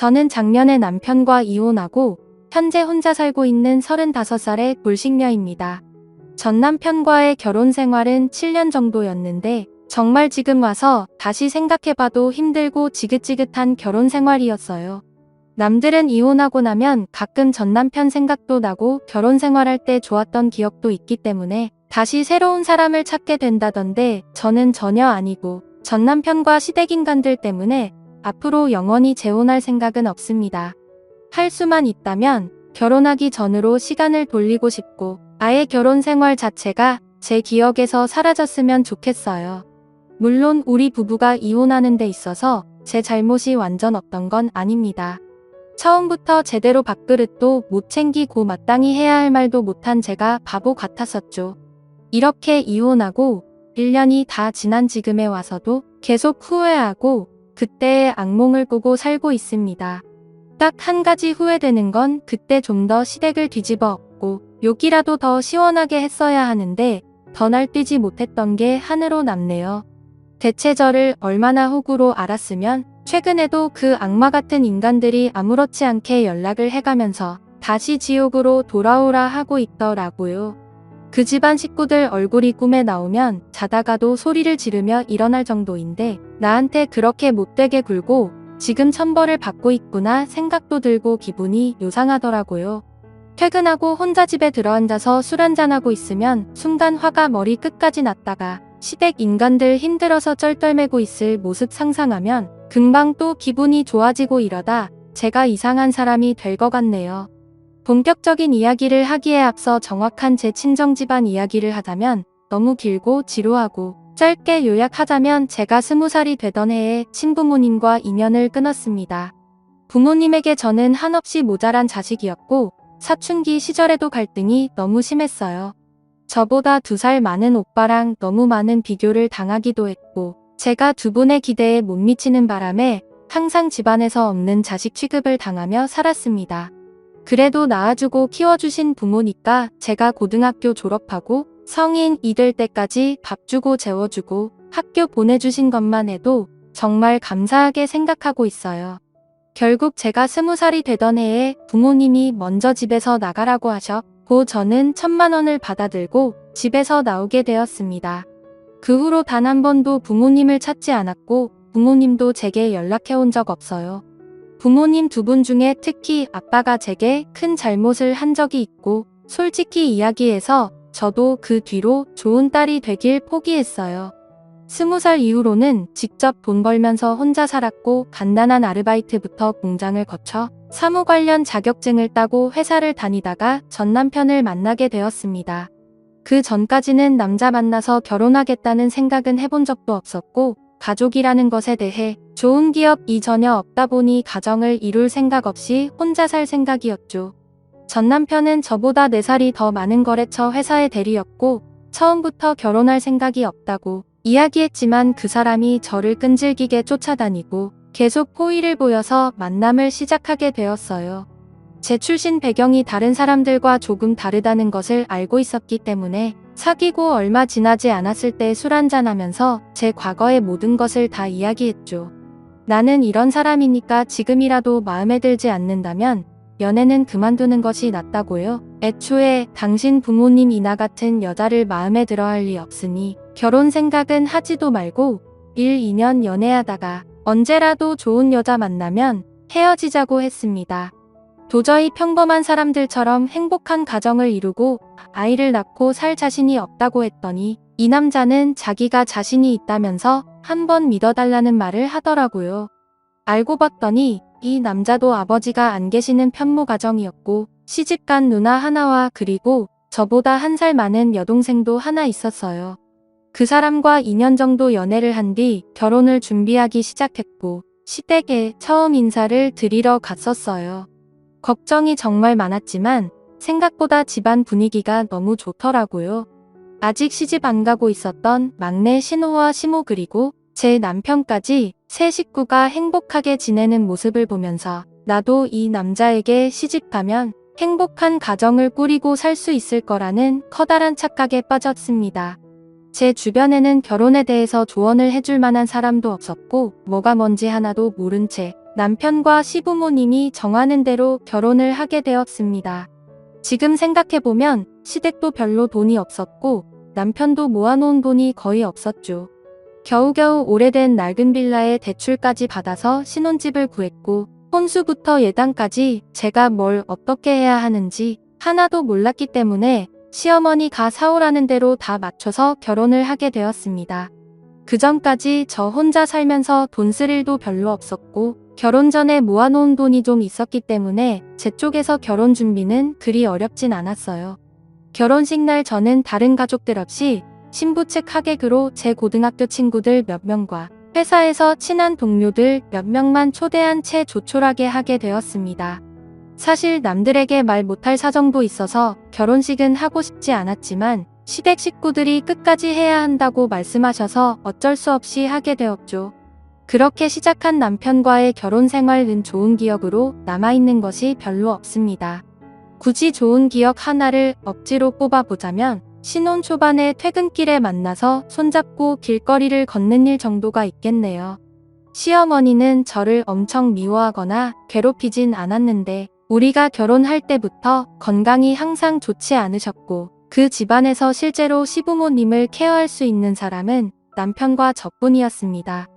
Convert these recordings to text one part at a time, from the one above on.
저는 작년에 남편과 이혼하고 현재 혼자 살고 있는 35살의 돌싱녀입니다. 전 남편과의 결혼 생활은 7년 정도였는데 정말 지금 와서 다시 생각해봐도 힘들고 지긋지긋한 결혼 생활이었어요. 남들은 이혼하고 나면 가끔 전 남편 생각도 나고 결혼 생활할 때 좋았던 기억도 있기 때문에 다시 새로운 사람을 찾게 된다던데 저는 전혀 아니고 전 남편과 시댁인간들 때문에 앞으로 영원히 재혼할 생각은 없습니다. 할 수만 있다면 결혼하기 전으로 시간을 돌리고 싶고 아예 결혼 생활 자체가 제 기억에서 사라졌으면 좋겠어요. 물론 우리 부부가 이혼하는 데 있어서 제 잘못이 완전 없던 건 아닙니다. 처음부터 제대로 밥그릇도 못 챙기고 마땅히 해야 할 말도 못한 제가 바보 같았었죠. 이렇게 이혼하고 1년이 다 지난 지금에 와서도 계속 후회하고 그때의 악몽을 꾸고 살고 있습니다. 딱 한 가지 후회되는 건 그때 좀 더 시댁을 뒤집어 엎고 욕이라도 더 시원하게 했어야 하는데 더 날뛰지 못했던 게 한으로 남네요. 대체 저를 얼마나 호구로 알았으면 최근에도 그 악마 같은 인간들이 아무렇지 않게 연락을 해가면서 다시 지옥으로 돌아오라 하고 있더라고요. 그 집안 식구들 얼굴이 꿈에 나오면 자다가도 소리를 지르며 일어날 정도인데 나한테 그렇게 못되게 굴고 지금 천벌을 받고 있구나 생각도 들고 기분이 요상하더라고요. 퇴근하고 혼자 집에 들어앉아서 술 한잔하고 있으면 순간 화가 머리 끝까지 났다가 시댁 인간들 힘들어서 쩔떨매고 있을 모습 상상하면 금방 또 기분이 좋아지고 이러다 제가 이상한 사람이 될 것 같네요. 본격적인 이야기를 하기에 앞서 정확한 제 친정 집안 이야기를 하자면 너무 길고 지루하고 짧게 요약하자면 제가 스무 살이 되던 해에 친부모님과 인연을 끊었습니다. 부모님에게 저는 한없이 모자란 자식이었고 사춘기 시절에도 갈등이 너무 심했어요. 저보다 두 살 많은 오빠랑 너무 많은 비교를 당하기도 했고 제가 두 분의 기대에 못 미치는 바람에 항상 집안에서 없는 자식 취급을 당하며 살았습니다. 그래도 낳아주고 키워주신 부모니까 제가 고등학교 졸업하고 성인이 될 때까지 밥 주고 재워주고 학교 보내주신 것만 해도 정말 감사하게 생각하고 있어요. 결국 제가 스무 살이 되던 해에 부모님이 먼저 집에서 나가라고 하셨고 저는 천만 원을 받아들고 집에서 나오게 되었습니다. 그 후로 단 한 번도 부모님을 찾지 않았고 부모님도 제게 연락해 온 적 없어요. 부모님 두 분 중에 특히 아빠가 제게 큰 잘못을 한 적이 있고 솔직히 이야기해서 저도 그 뒤로 좋은 딸이 되길 포기했어요. 스무 살 이후로는 직접 돈 벌면서 혼자 살았고 간단한 아르바이트부터 공장을 거쳐 사무 관련 자격증을 따고 회사를 다니다가 전 남편을 만나게 되었습니다. 그 전까지는 남자 만나서 결혼하겠다는 생각은 해본 적도 없었고 가족이라는 것에 대해 좋은 기업이 전혀 없다 보니 가정을 이룰 생각 없이 혼자 살 생각이었죠. 전 남편은 저보다 4살이 더 많은 거래처 회사의 대리였고 처음부터 결혼할 생각이 없다고 이야기했지만 그 사람이 저를 끈질기게 쫓아다니고 계속 포위를 보여서 만남을 시작하게 되었어요. 제 출신 배경이 다른 사람들과 조금 다르다는 것을 알고 있었기 때문에 사귀고 얼마 지나지 않았을 때 술 한잔하면서 제 과거의 모든 것을 다 이야기했죠. 나는 이런 사람이니까 지금이라도 마음에 들지 않는다면 연애는 그만두는 것이 낫다고요. 애초에 당신 부모님 이나 같은 여자를 마음에 들어 할 리 없으니 결혼 생각은 하지도 말고 1, 2년 연애하다가 언제라도 좋은 여자 만나면 헤어지자고 했습니다. 도저히 평범한 사람들처럼 행복한 가정을 이루고 아이를 낳고 살 자신이 없다고 했더니 이 남자는 자기가 자신이 있다면서 한번 믿어달라는 말을 하더라고요. 알고 봤더니 이 남자도 아버지가 안 계시는 편모 가정이었고 시집간 누나 하나와 그리고 저보다 한 살 많은 여동생도 하나 있었어요. 그 사람과 2년 정도 연애를 한 뒤 결혼을 준비하기 시작했고 시댁에 처음 인사를 드리러 갔었어요. 걱정이 정말 많았지만 생각보다 집안 분위기가 너무 좋더라고요. 아직 시집 안 가고 있었던 막내 신호와 시모 그리고 제 남편까지 세 식구가 행복하게 지내는 모습을 보면서 나도 이 남자에게 시집 가면 행복한 가정을 꾸리고 살 수 있을 거라는 커다란 착각에 빠졌습니다. 제 주변에는 결혼에 대해서 조언을 해줄 만한 사람도 없었고 뭐가 뭔지 하나도 모른 채 남편과 시부모님이 정하는 대로 결혼을 하게 되었습니다. 지금 생각해보면 시댁도 별로 돈이 없었고 남편도 모아놓은 돈이 거의 없었죠. 겨우겨우 오래된 낡은 빌라에 대출까지 받아서 신혼집을 구했고 혼수부터 예단까지 제가 뭘 어떻게 해야 하는지 하나도 몰랐기 때문에 시어머니가 사오라는 대로 다 맞춰서 결혼을 하게 되었습니다. 그 전까지 저 혼자 살면서 돈 쓸 일도 별로 없었고 결혼 전에 모아놓은 돈이 좀 있었기 때문에 제 쪽에서 결혼 준비는 그리 어렵진 않았어요. 결혼식 날 저는 다른 가족들 없이 신부 측 하객으로 제 고등학교 친구들 몇 명과 회사에서 친한 동료들 몇 명만 초대한 채 조촐하게 하게 되었습니다. 사실 남들에게 말 못할 사정도 있어서 결혼식은 하고 싶지 않았지만 시댁 식구들이 끝까지 해야 한다고 말씀하셔서 어쩔 수 없이 하게 되었죠. 그렇게 시작한 남편과의 결혼 생활은 좋은 기억으로 남아있는 것이 별로 없습니다. 굳이 좋은 기억 하나를 억지로 뽑아보자면 신혼 초반에 퇴근길에 만나서 손잡고 길거리를 걷는 일 정도가 있겠네요. 시어머니는 저를 엄청 미워하거나 괴롭히진 않았는데 우리가 결혼할 때부터 건강이 항상 좋지 않으셨고 그 집안에서 실제로 시부모님을 케어할 수 있는 사람은 남편과 저뿐이었습니다.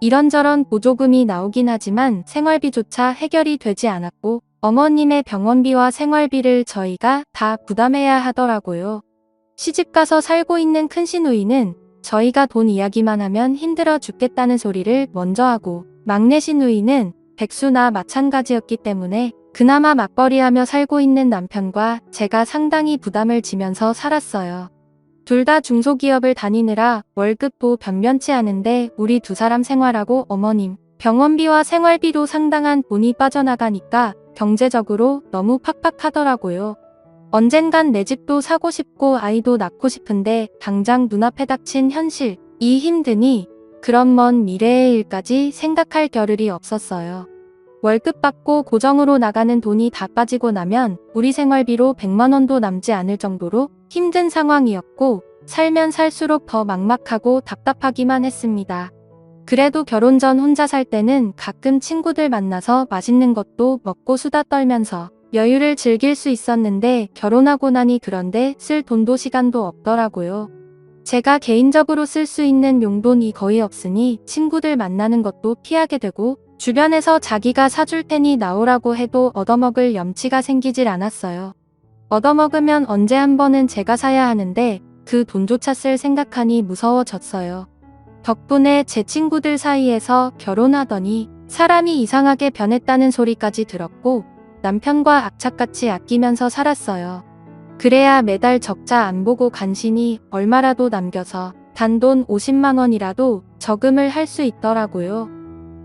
이런저런 보조금이 나오긴 하지만 생활비조차 해결이 되지 않았고 어머님의 병원비와 생활비를 저희가 다 부담해야 하더라고요. 시집가서 살고 있는 큰 시누이는 저희가 돈 이야기만 하면 힘들어 죽겠다는 소리를 먼저 하고 막내 시누이는 백수나 마찬가지였기 때문에 그나마 맞벌이하며 살고 있는 남편과 제가 상당히 부담을 지면서 살았어요. 둘 다 중소기업을 다니느라 월급도 변변치 않은데 우리 두 사람 생활하고 어머님 병원비와 생활비로 상당한 돈이 빠져나가니까 경제적으로 너무 팍팍하더라고요. 언젠간 내 집도 사고 싶고 아이도 낳고 싶은데 당장 눈앞에 닥친 현실, 이 힘드니 그런 먼 미래의 일까지 생각할 겨를이 없었어요. 월급 받고 고정으로 나가는 돈이 다 빠지고 나면 우리 생활비로 100만원도 남지 않을 정도로 힘든 상황이었고 살면 살수록 더 막막하고 답답하기만 했습니다. 그래도 결혼 전 혼자 살 때는 가끔 친구들 만나서 맛있는 것도 먹고 수다 떨면서 여유를 즐길 수 있었는데 결혼하고 나니 그런데 쓸 돈도 시간도 없더라고요. 제가 개인적으로 쓸 수 있는 용돈이 거의 없으니 친구들 만나는 것도 피하게 되고 주변에서 자기가 사줄 테니 나오라고 해도 얻어먹을 염치가 생기질 않았어요. 얻어먹으면 언제 한 번은 제가 사야 하는데 그 돈조차 쓸 생각하니 무서워졌어요. 덕분에 제 친구들 사이에서 결혼하더니 사람이 이상하게 변했다는 소리까지 들었고 남편과 악착같이 아끼면서 살았어요. 그래야 매달 적자 안 보고 간신히 얼마라도 남겨서 단돈 50만 원이라도 저금을 할 수 있더라고요.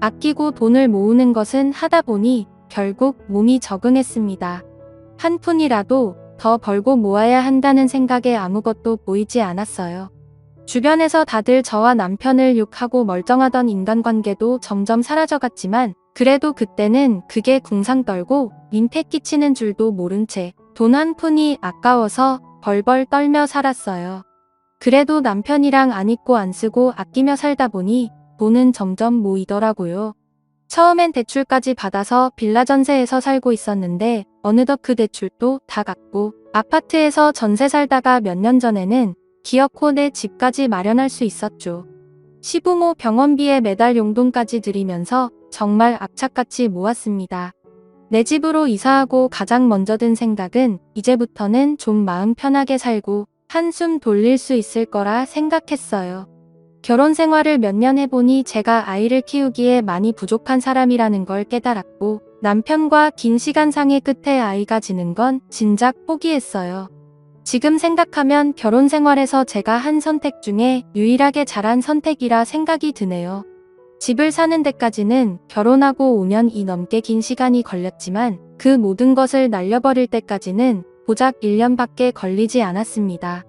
아끼고 돈을 모으는 것은 하다 보니 결국 몸이 적응했습니다. 한 푼이라도 더 벌고 모아야 한다는 생각에 아무것도 보이지 않았어요. 주변에서 다들 저와 남편을 욕하고 멀쩡하던 인간관계도 점점 사라져갔지만 그래도 그때는 그게 궁상 떨고 민폐 끼치는 줄도 모른 채 돈 한 푼이 아까워서 벌벌 떨며 살았어요. 그래도 남편이랑 안 입고 안 쓰고 아끼며 살다 보니 돈은 점점 모이더라고요. 처음엔 대출까지 받아서 빌라 전세에서 살고 있었는데 어느덧 그 대출도 다 갚고 아파트에서 전세 살다가 몇 년 전에는 기어코 내 집까지 마련할 수 있었죠. 시부모 병원비에 매달 용돈까지 드리면서 정말 악착같이 모았습니다. 내 집으로 이사하고 가장 먼저 든 생각은 이제부터는 좀 마음 편하게 살고 한숨 돌릴 수 있을 거라 생각했어요. 결혼 생활을 몇 년 해보니 제가 아이를 키우기에 많이 부족한 사람이라는 걸 깨달았고 남편과 긴 시간 상의 끝에 아이가 지는 건 진작 포기했어요. 지금 생각하면 결혼 생활에서 제가 한 선택 중에 유일하게 잘한 선택이라 생각이 드네요. 집을 사는 데까지는 결혼하고 5년이 넘게 긴 시간이 걸렸지만 그 모든 것을 날려버릴 때까지는 고작 1년밖에 걸리지 않았습니다.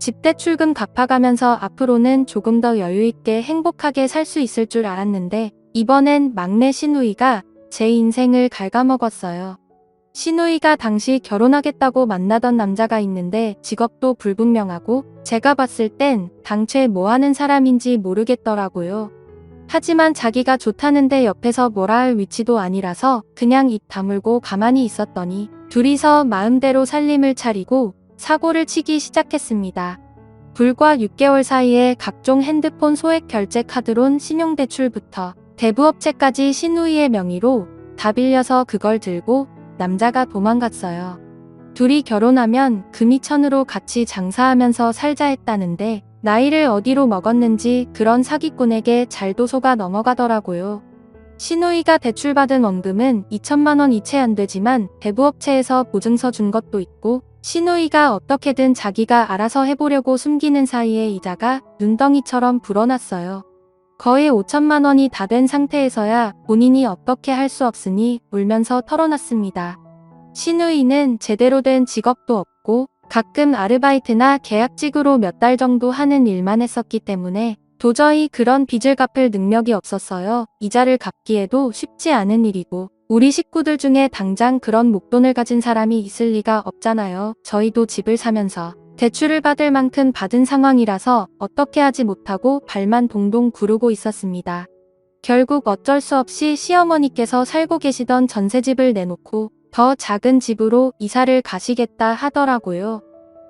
집대 출금 갚아가면서 앞으로는 조금 더 여유있게 행복하게 살 수 있을 줄 알았는데 이번엔 막내 시누이가 제 인생을 갉아먹었어요. 시누이가 당시 결혼하겠다고 만나던 남자가 있는데 직업도 불분명하고 제가 봤을 땐 당최 뭐 하는 사람인지 모르겠더라고요. 하지만 자기가 좋다는데 옆에서 뭐라 할 위치도 아니라서 그냥 입 다물고 가만히 있었더니 둘이서 마음대로 살림을 차리고 사고를 치기 시작했습니다. 불과 6개월 사이에 각종 핸드폰 소액 결제 카드론 신용대출부터 대부업체까지 신우이의 명의로 다 빌려서 그걸 들고 남자가 도망갔어요. 둘이 결혼하면 금이천으로 같이 장사하면서 살자 했다는데 나이를 어디로 먹었는지 그런 사기꾼에게 잘도 속아 넘어가더라고요. 신우이가 대출받은 원금은 2천만 원이 채 안 되지만 대부업체에서 보증서 준 것도 있고 신우이가 어떻게든 자기가 알아서 해보려고 숨기는 사이에 이자가 눈덩이처럼 불어났어요. 거의 5천만 원이 다 된 상태에서야 본인이 어떻게 할 수 없으니 울면서 털어놨습니다. 신우이는 제대로 된 직업도 없고 가끔 아르바이트나 계약직으로 몇 달 정도 하는 일만 했었기 때문에 도저히 그런 빚을 갚을 능력이 없었어요. 이자를 갚기에도 쉽지 않은 일이고 우리 식구들 중에 당장 그런 목돈을 가진 사람이 있을 리가 없잖아요. 저희도 집을 사면서 대출을 받을 만큼 받은 상황이라서 어떻게 하지 못하고 발만 동동 구르고 있었습니다. 결국 어쩔 수 없이 시어머니께서 살고 계시던 전세집을 내놓고 더 작은 집으로 이사를 가시겠다 하더라고요.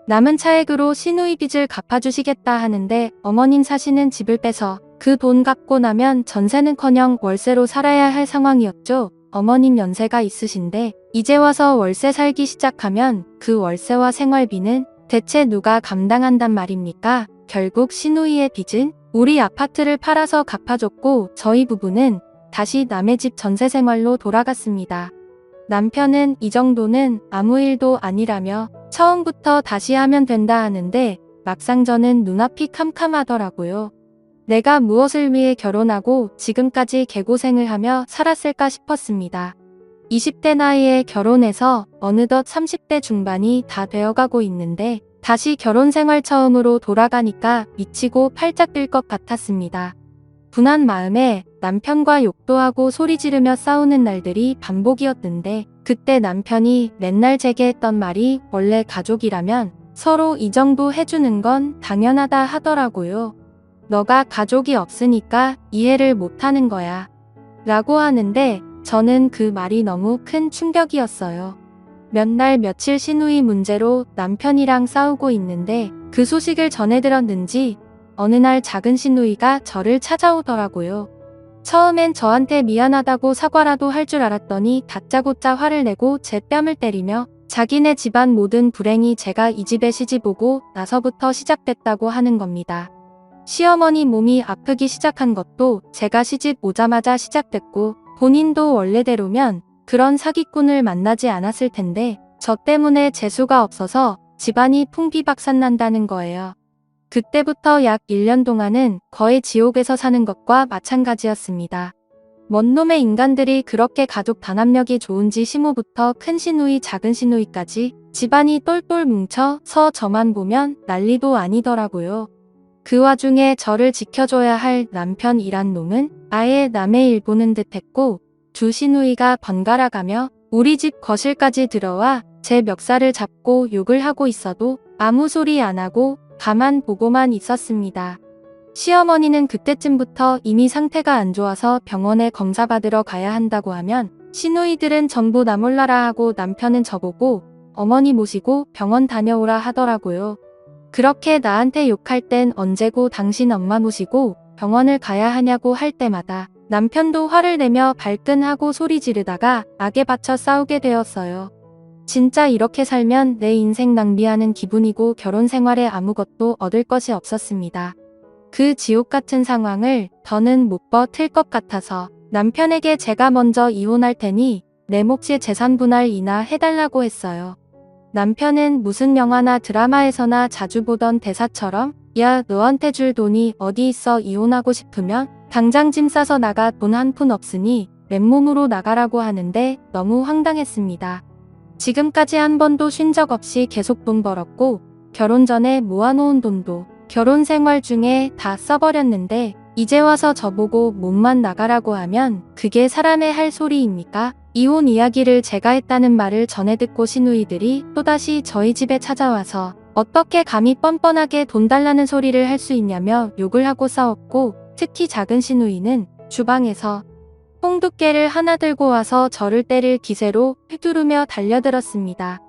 남은 차액으로 시누이 빚을 갚아주시겠다 하는데 어머님 사시는 집을 빼서 그 돈 갚고 나면 전세는커녕 월세로 살아야 할 상황이었죠. 어머님 연세가 있으신데 이제 와서 월세 살기 시작하면 그 월세와 생활비는 대체 누가 감당한단 말입니까? 결국 시누이의 빚은 우리 아파트를 팔아서 갚아줬고 저희 부부는 다시 남의 집 전세 생활로 돌아갔습니다. 남편은 이 정도는 아무 일도 아니라며 처음부터 다시 하면 된다 하는데 막상 저는 눈앞이 캄캄하더라고요. 내가 무엇을 위해 결혼하고 지금까지 개고생을 하며 살았을까 싶었습니다. 20대 나이에 결혼해서 어느덧 30대 중반이 다 되어가고 있는데 다시 결혼 생활 처음으로 돌아가니까 미치고 팔짝 뛸 것 같았습니다. 분한 마음에 남편과 욕도 하고 소리 지르며 싸우는 날들이 반복이었는데 그때 남편이 맨날 제게 했던 말이 원래 가족이라면 서로 이 정도 해주는 건 당연하다 하더라고요. 너가 가족이 없으니까 이해를 못하는 거야. 라고 하는데 저는 그 말이 너무 큰 충격이었어요. 몇 날 며칠 신우이 문제로 남편이랑 싸우고 있는데 그 소식을 전해 들었는지 어느 날 작은 신우이가 저를 찾아오더라고요. 처음엔 저한테 미안하다고 사과라도 할 줄 알았더니 다짜고짜 화를 내고 제 뺨을 때리며 자기네 집안 모든 불행이 제가 이 집에 시집 오고 나서부터 시작됐다고 하는 겁니다. 시어머니 몸이 아프기 시작한 것도 제가 시집 오자마자 시작됐고 본인도 원래대로면 그런 사기꾼을 만나지 않았을 텐데 저 때문에 재수가 없어서 집안이 풍비박산난다는 거예요. 그때부터 약 1년 동안은 거의 지옥에서 사는 것과 마찬가지였습니다. 먼 놈의 인간들이 그렇게 가족 단합력이 좋은지 시모부터 큰 시누이 작은 시누이까지 집안이 똘똘 뭉쳐 서 저만 보면 난리도 아니더라고요. 그 와중에 저를 지켜줘야 할 남편이란 놈은 아예 남의 일 보는 듯 했고 두 시누이가 번갈아 가며 우리 집 거실까지 들어와 제 멱살을 잡고 욕을 하고 있어도 아무 소리 안 하고 가만 보고만 있었습니다. 시어머니는 그때쯤부터 이미 상태가 안 좋아서 병원에 검사받으러 가야 한다고 하면 시누이들은 전부 나 몰라라 하고 남편은 저보고 어머니 모시고 병원 다녀오라 하더라고요. 그렇게 나한테 욕할 땐 언제고 당신 엄마 모시고 병원을 가야 하냐고 할 때마다 남편도 화를 내며 발끈하고 소리 지르다가 악에 받쳐 싸우게 되었어요. 진짜 이렇게 살면 내 인생 낭비하는 기분이고 결혼 생활에 아무것도 얻을 것이 없었습니다. 그 지옥 같은 상황을 더는 못 버틸 것 같아서 남편에게 제가 먼저 이혼할 테니 내 몫의 재산 분할이나 해달라고 했어요. 남편은 무슨 영화나 드라마에서나 자주 보던 대사처럼 야 너한테 줄 돈이 어디 있어 이혼하고 싶으면 당장 짐 싸서 나가 돈 한 푼 없으니 맨몸으로 나가라고 하는데 너무 황당했습니다. 지금까지 한 번도 쉰 적 없이 계속 돈 벌었고 결혼 전에 모아놓은 돈도 결혼 생활 중에 다 써버렸는데 이제 와서 저보고 몸만 나가라고 하면 그게 사람의 할 소리입니까? 이혼 이야기를 제가 했다는 말을 전해 듣고 시누이들이 또다시 저희 집에 찾아와서 어떻게 감히 뻔뻔하게 돈 달라는 소리를 할 수 있냐며 욕을 하고 싸웠고 특히 작은 시누이는 주방에서 홍두깨를 하나 들고 와서 저를 때릴 기세로 휘두르며 달려들었습니다.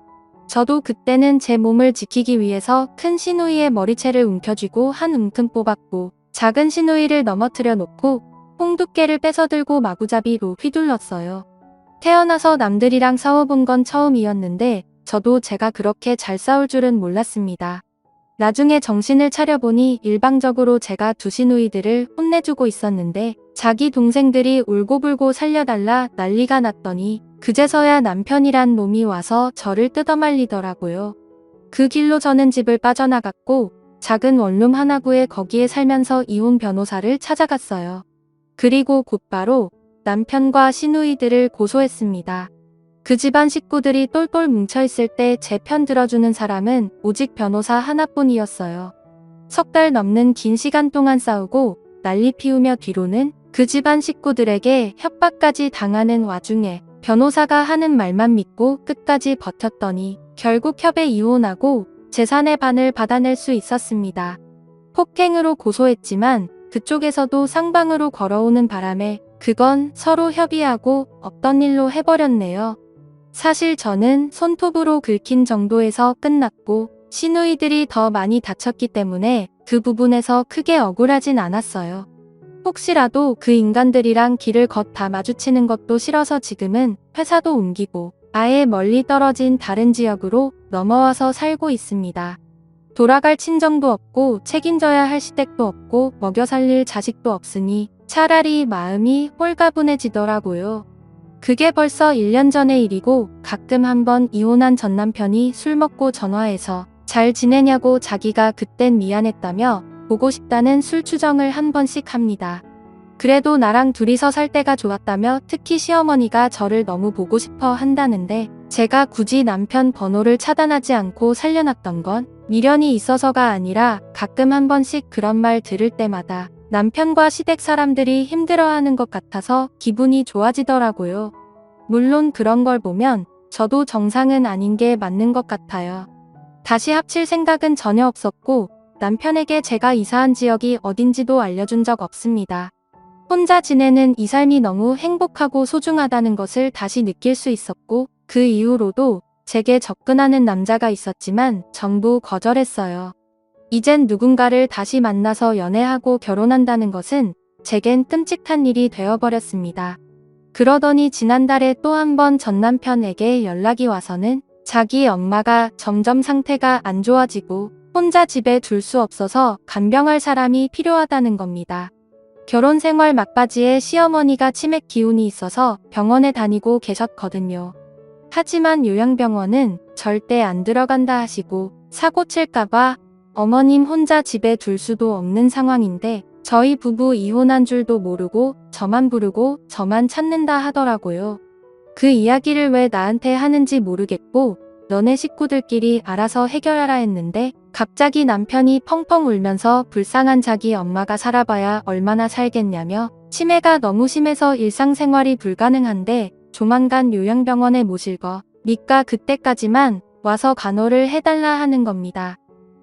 저도 그때는 제 몸을 지키기 위해서 큰 시누이의 머리채를 움켜쥐고 한 움큼 뽑았고 작은 시누이를 넘어뜨려 놓고 홍두깨를 뺏어 들고 마구잡이로 휘둘렀어요. 태어나서 남들이랑 싸워본 건 처음이었는데 저도 제가 그렇게 잘 싸울 줄은 몰랐습니다. 나중에 정신을 차려보니 일방적으로 제가 두 시누이들을 혼내주고 있었는데 자기 동생들이 울고불고 살려달라 난리가 났더니 그제서야 남편이란 놈이 와서 저를 뜯어말리더라고요. 그 길로 저는 집을 빠져나갔고 작은 원룸 하나 구에 거기에 살면서 이혼 변호사를 찾아갔어요. 그리고 곧바로 남편과 시누이들을 고소했습니다. 그 집안 식구들이 똘똘 뭉쳐있을 때 제 편 들어주는 사람은 오직 변호사 하나뿐이었어요. 석 달 넘는 긴 시간 동안 싸우고 난리 피우며 뒤로는 그 집안 식구들에게 협박까지 당하는 와중에 변호사가 하는 말만 믿고 끝까지 버텼더니 결국 협에 이혼하고 재산의 반을 받아낼 수 있었습니다. 폭행으로 고소했지만 그쪽에서도 쌍방으로 걸어오는 바람에 그건 서로 협의하고 없던 일로 해버렸네요. 사실 저는 손톱으로 긁힌 정도에서 끝났고 시누이들이 더 많이 다쳤기 때문에 그 부분에서 크게 억울하진 않았어요. 혹시라도 그 인간들이랑 길을 걷다 마주치는 것도 싫어서 지금은 회사도 옮기고 아예 멀리 떨어진 다른 지역으로 넘어와서 살고 있습니다. 돌아갈 친정도 없고 책임져야 할 시댁도 없고 먹여 살릴 자식도 없으니 차라리 마음이 홀가분해지더라고요. 그게 벌써 1년 전의 일이고 가끔 한번 이혼한 전 남편이 술 먹고 전화해서 잘 지내냐고 자기가 그땐 미안했다며 보고 싶다는 술 추정을 한 번씩 합니다. 그래도 나랑 둘이서 살 때가 좋았다며 특히 시어머니가 저를 너무 보고 싶어 한다는데 제가 굳이 남편 번호를 차단하지 않고 살려놨던 건 미련이 있어서가 아니라 가끔 한 번씩 그런 말 들을 때마다 남편과 시댁 사람들이 힘들어하는 것 같아서 기분이 좋아지더라고요. 물론 그런 걸 보면 저도 정상은 아닌 게 맞는 것 같아요. 다시 합칠 생각은 전혀 없었고 남편에게 제가 이사한 지역이 어딘지도 알려준 적 없습니다. 혼자 지내는 이 삶이 너무 행복하고 소중하다는 것을 다시 느낄 수 있었고 그 이후로도 제게 접근하는 남자가 있었지만 전부 거절했어요. 이젠 누군가를 다시 만나서 연애하고 결혼한다는 것은 제겐 끔찍한 일이 되어버렸습니다. 그러더니 지난달에 또 한 번 전 남편에게 연락이 와서는 자기 엄마가 점점 상태가 안 좋아지고 혼자 집에 둘 수 없어서 간병할 사람이 필요하다는 겁니다. 결혼 생활 막바지에 시어머니가 치맥 기운이 있어서 병원에 다니고 계셨거든요. 하지만 요양병원은 절대 안 들어간다 하시고 사고 칠까봐 어머님 혼자 집에 둘 수도 없는 상황인데 저희 부부 이혼한 줄도 모르고 저만 부르고 저만 찾는다 하더라고요. 그 이야기를 왜 나한테 하는지 모르겠고 너네 식구들끼리 알아서 해결하라 했는데 갑자기 남편이 펑펑 울면서 불쌍한 자기 엄마가 살아봐야 얼마나 살겠냐며 치매가 너무 심해서 일상생활이 불가능한데 조만간 요양병원에 모실 거 니까 그때까지만 와서 간호를 해달라 하는 겁니다.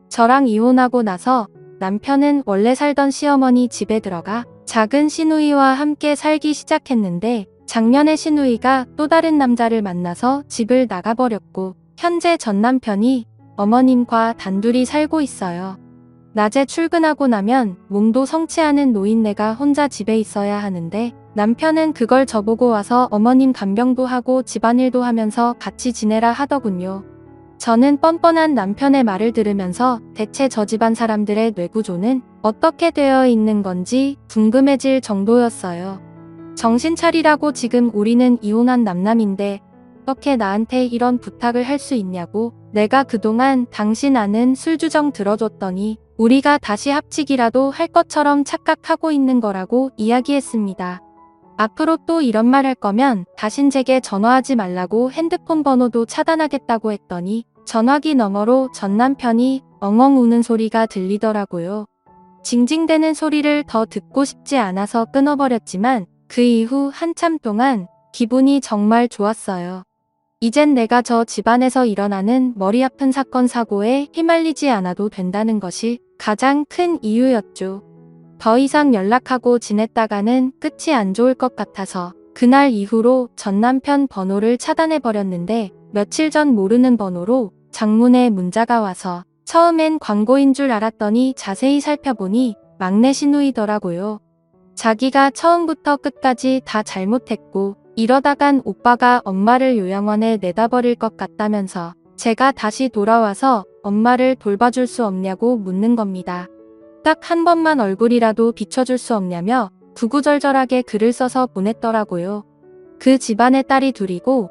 저랑 이혼하고 나서 남편은 원래 살던 시어머니 집에 들어가 작은 시누이와 함께 살기 시작했는데 작년에 시누이가 또 다른 남자를 만나서 집을 나가버렸고 현재 전 남편이 어머님과 단둘이 살고 있어요. 낮에 출근하고 나면 몸도 성취하는 노인네가 혼자 집에 있어야 하는데 남편은 그걸 저보고 와서 어머님 간병도 하고 집안일도 하면서 같이 지내라 하더군요. 저는 뻔뻔한 남편의 말을 들으면서 대체 저 집안 사람들의 뇌구조는 어떻게 되어 있는 건지 궁금해질 정도였어요. 정신 차리라고 지금 우리는 이혼한 남남인데 어떻게 나한테 이런 부탁을 할 수 있냐고 내가 그동안 당신 아는 술주정 들어줬더니 우리가 다시 합치기라도 할 것처럼 착각하고 있는 거라고 이야기했습니다. 앞으로 또 이런 말 할 거면 다신 제게 전화하지 말라고 핸드폰 번호도 차단하겠다고 했더니 전화기 너머로 전 남편이 엉엉 우는 소리가 들리더라고요. 징징대는 소리를 더 듣고 싶지 않아서 끊어버렸지만 그 이후 한참 동안 기분이 정말 좋았어요. 이젠 내가 저 집안에서 일어나는 머리 아픈 사건 사고에 휘말리지 않아도 된다는 것이 가장 큰 이유였죠. 더 이상 연락하고 지냈다가는 끝이 안 좋을 것 같아서 그날 이후로 전 남편 번호를 차단해 버렸는데 며칠 전 모르는 번호로 장문의 문자가 와서 처음엔 광고인 줄 알았더니 자세히 살펴보니 막내 신우이더라고요. 자기가 처음부터 끝까지 다 잘못했고 이러다간 오빠가 엄마를 요양원에 내다버릴 것 같다면서 제가 다시 돌아와서 엄마를 돌봐줄 수 없냐고 묻는 겁니다. 딱 한 번만 얼굴이라도 비춰줄 수 없냐며 구구절절하게 글을 써서 보냈더라고요. 그 집안에 딸이 둘이고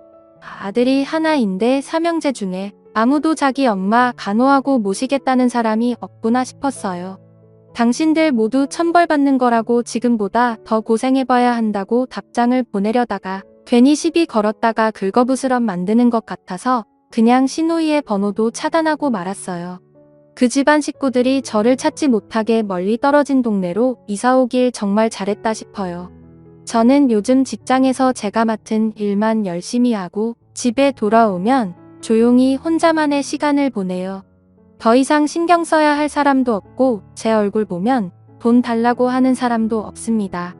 아들이 하나인데 삼형제 중에 아무도 자기 엄마 간호하고 모시겠다는 사람이 없구나 싶었어요. 당신들 모두 천벌받는 거라고 지금보다 더 고생해봐야 한다고 답장을 보내려다가 괜히 시비 걸었다가 긁어부스럼 만드는 것 같아서 그냥 신우이의 번호도 차단하고 말았어요. 그 집안 식구들이 저를 찾지 못하게 멀리 떨어진 동네로 이사 오길 정말 잘했다 싶어요. 저는 요즘 직장에서 제가 맡은 일만 열심히 하고 집에 돌아오면 조용히 혼자만의 시간을 보내요. 더 이상 신경 써야 할 사람도 없고 제 얼굴 보면 돈 달라고 하는 사람도 없습니다.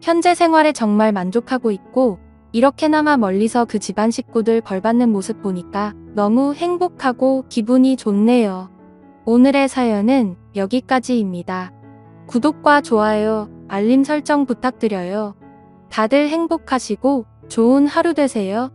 현재 생활에 정말 만족하고 있고 이렇게나마 멀리서 그 집안 식구들 벌받는 모습 보니까 너무 행복하고 기분이 좋네요. 오늘의 사연은 여기까지입니다. 구독과 좋아요, 알림 설정 부탁드려요. 다들 행복하시고 좋은 하루 되세요.